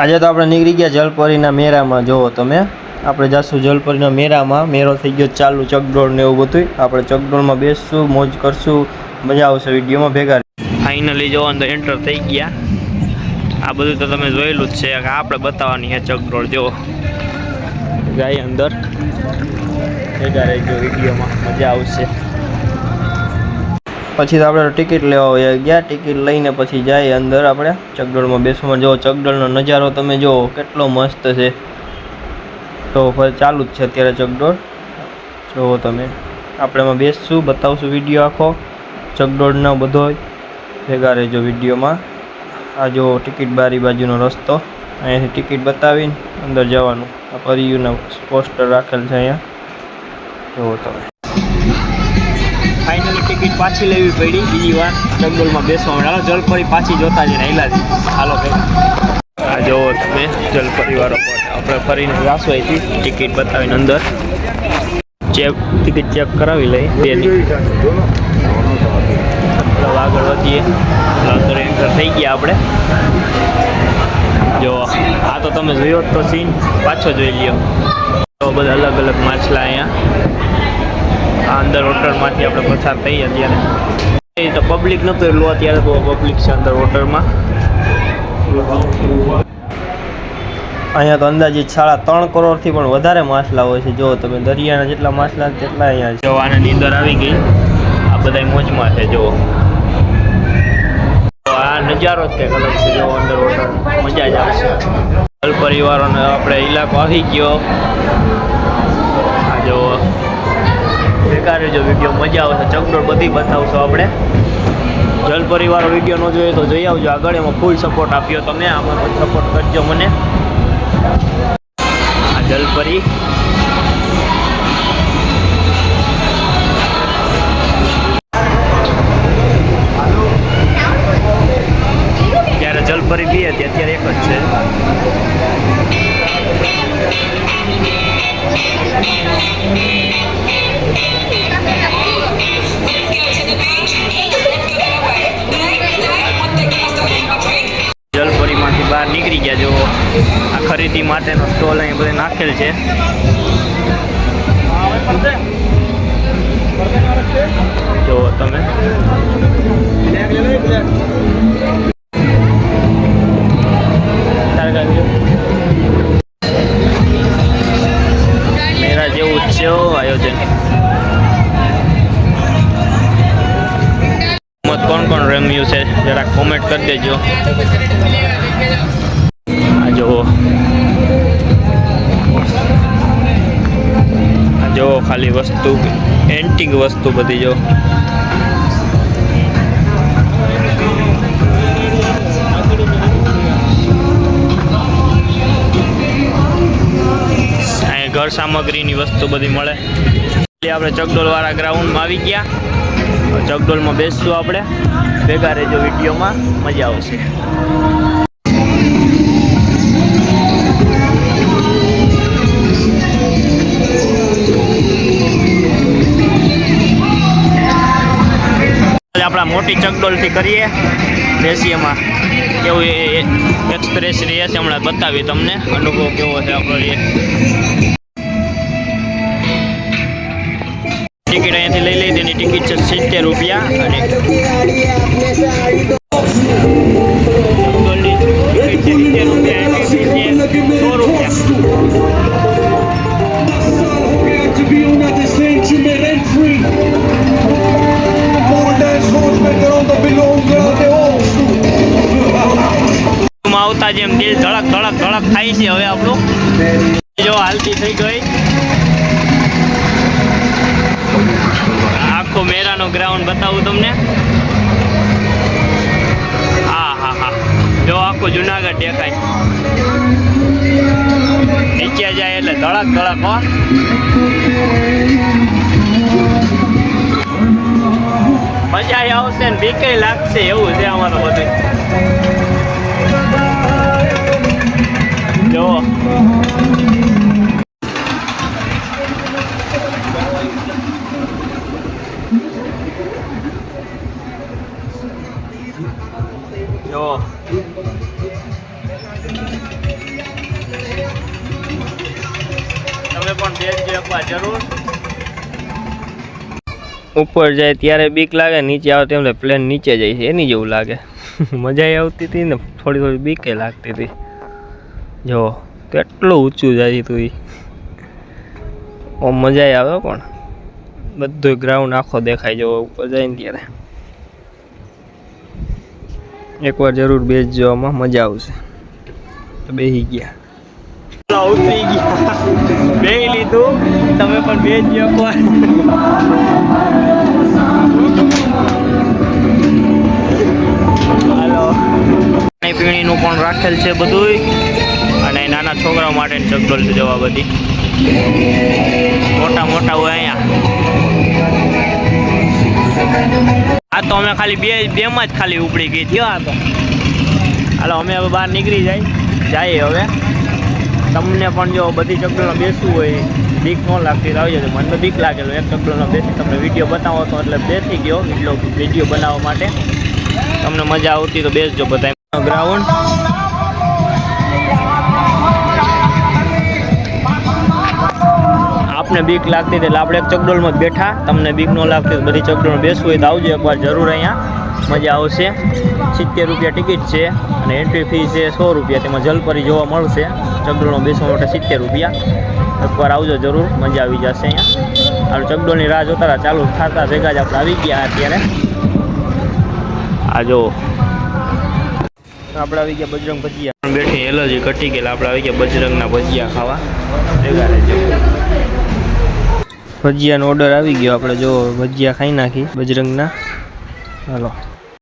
આજે તો આપણે નીકળી ગયા જલપરીના મેળામાં જુઓ તમે, આપણે જાશું જલપરીના મેળામાં મેળો થઈ ગયો ચાલુ ચકડોળ ને એવું બધું આપણે ચકડોળમાં બેસશું, મોજ કરશું, મજા આવશે વિડીયોમાં ભેગા ફાઇનલી જો તો એન્ટર થઈ ગયા. આ બધું તો તમે જોયેલું જ છે. આપણે બતાવવાની છે ચકડોળ. જો ગાય અંદર. ભેગા રહી ગયો વિડીયોમાં. મજા આવશે. પછી તો આપણે ટિકિટ લેવા હોય ગયા. ટિકિટ લઈને પછી જાય અંદર આપણે ચકડોળમાં બેસવામાં. જો ચકડોળનો નજારો તમે જુઓ, કેટલો મસ્ત છે. તો ચાલુ જ છે અત્યારે ચકડોળ. જુઓ તમે આપણે એમાં બેસશું, બતાવશું વીડિયો આખો. ચકડોળનો બધો ભેગા રહેજો વિડીયોમાં. આ જો ટિકિટ બારી બાજુનો રસ્તો. અહીંયાથી ટિકિટ બતાવીને અંદર જવાનું. આ પરિયુના પોસ્ટર રાખેલ છે અહીંયા. જુઓ તમે પાછી લેવી પડી, બીજી વાર જંગલમાં બેસવા માટે હાલો, જલપરી પાછી જોતા જઈને છે. હાલો આ જોવો તમે જલપરી વાળો આપણે ફરીને જાશું અહીંથી, ટિકિટ બતાવીને અંદર. ચેક, ટિકિટ ચેક કરાવી લઈ બેની. આગળ વધીએ. અંદર એન્ટર થઈ ગયા આપણે. જો આ તો તમે જોયો તો સીન પાછો જોઈ લ્યો. બધા અલગ અલગ માછલા અહીંયા. આ અંદર હોટલમાંથી આપણે પસાર થઈ અત્યારે. તો પબ્લિક નહોતું એટલું અત્યારે બહુ પબ્લિક છે અંદર હોટલમાં. અહીંયા તો અંદાજે સાડા ત્રણ કરોડથી પણ વધારે માછલા હોય છે. જો તમે દરિયાના જેટલા માછલા તેટલા અહીંયા જો આને નીંદર આવી ગઈ. આ બધા મોજમાં છે જો આ નજારો જ કંઈક અલગ છે જો અંદર હોટલ. મજા જ આવશે પરિવારોને આપણે ઇલાકો આવી ગયો. આ જો બેકાર જો વીડિયો, મજા આવશે ચકડોળ બધી બતાવશો આપણે. જલ પરિવારો વીડિયો ન જોઈએ તો જઈ આવજો આગળ, એમાં ફૂલ સપોર્ટ આપ્યો તમે, આમાં સપોર્ટ કરજો મને. આ જલપરી માટેનો સ્ટોલ અહીં બધે નાખેલ છે. જો તમે. મેરા જેવું છે આયોજન. કોણ કોણ રમ્યું છે? જરા કોમેન્ટ કરી દેજો. આ જુઓ. ખાલી વસ્તુ એન્ટિક વસ્તુ બધી જો. ઘર સામગ્રીની વસ્તુ બધી મળે. એટલે આપણે ચકડોલવાળા ગ્રાઉન્ડમાં આવી ગયા. ચકડોલમાં બેસશું આપણે. ભેગા રહેજો વિડીયોમાં. મજા આવશે. આપણા મોટી ચકડોલથી કરીએ. રેશિયામાં કેવું એક્સપ્રેસ રહે છે હમણાં બતાવી તમને. અનુભવ કેવો છે આપણો એ. ટિકિટ અહીંયાથી લઈ લઈ, તેની ટિકિટ છે સિત્તેર રૂપિયા અને ગ્રાઉન્ડ બતાવું તમને. હા હા હા. જો આખું જુનાગઢ દેખાય. નીચે જાય એટલે ધડક ધડક, હો. મજા આવશે ને બીકે લાગશે એવું છે અમારું બધું. ઉપર જાય ત્યારે બીક લાગે, નીચે આવે તેમ પ્લેન નીચે જાય છે, એની જેવું લાગે. મજા આવતી હતી ને, થોડી થોડી બીકે લાગતી હતી. જો, કેટલું ઊંચું જાય તું એ ઓમ મજા આવે પણ. બધું ગ્રાઉન્ડ આખો દેખાય જવો ઉપર જાય ને ત્યારે. એકવાર જરૂર બેસજો, આમાં મજા આવશે. બેસી ગયા. ઉતરી ગયા. બે લીધું તમે પણ બે જ હાલો પાણી. પીણીનું પણ રાખેલ છે બધુંય. અને નાના છોકરાઓ માટે ચકડોલ છે જવા બધી. મોટા મોટા હોય અહીંયા. આ તો અમે ખાલી બે બેમાં જ ખાલી ઉપડી ગઈ. થયો આ તો હાલો અમે હવે બહાર નીકળી જાય. જઈએ હવે. તમને પણ જો બધી ચકડોળમાં બેસવું હોય, બીક ન લાગતી તો આવી જશે મને તો બીક લાગેલો, એક ચકડોળમાં બેસી તમને વીડિયો બતાવો તો એટલે બેસી ગયો એટલો વીડિયો બનાવવા માટે. તમને મજા આવતી તો બેસજો બધા ગ્રાઉન્ડ. આપને બીક લાગતી એટલે આપણે એક ચકડોળમાં બેઠા. તમને બીક ન લાગતી બધી ચકડોળમાં બેસવું હોય તો આવજો એકવાર જરૂર અહીંયા. મજા આવશે. સિત્તેર રૂપિયા ટિકિટ છે અને એન્ટ્રી ફી છે સો રૂપિયા. તેમાં જલપરી જોવા મળશે. ચકડોળમાં બેસવા માટે સિત્તેર રૂપિયા. એકવાર આવજો જરૂર. મજા આવી જશે અહીંયા. આ ચકડોળની રાહ જોતા ચાલુ થતા ભેગા જ આપણે આવી ગયા અત્યારે. આ જો. આપણે આવી ગયા બજરંગ ભજીયા. બેઠી એલર્જી ઘટી ગયેલા. આપણે આવી ગયા બજરંગના ભજીયા ખાવા. ભેગા રહેજો. ભજીયાનો ઓર્ડર આવી ગયો. આપણે જો ભજીયા ખાઈ નાખી બજરંગના. હાલો.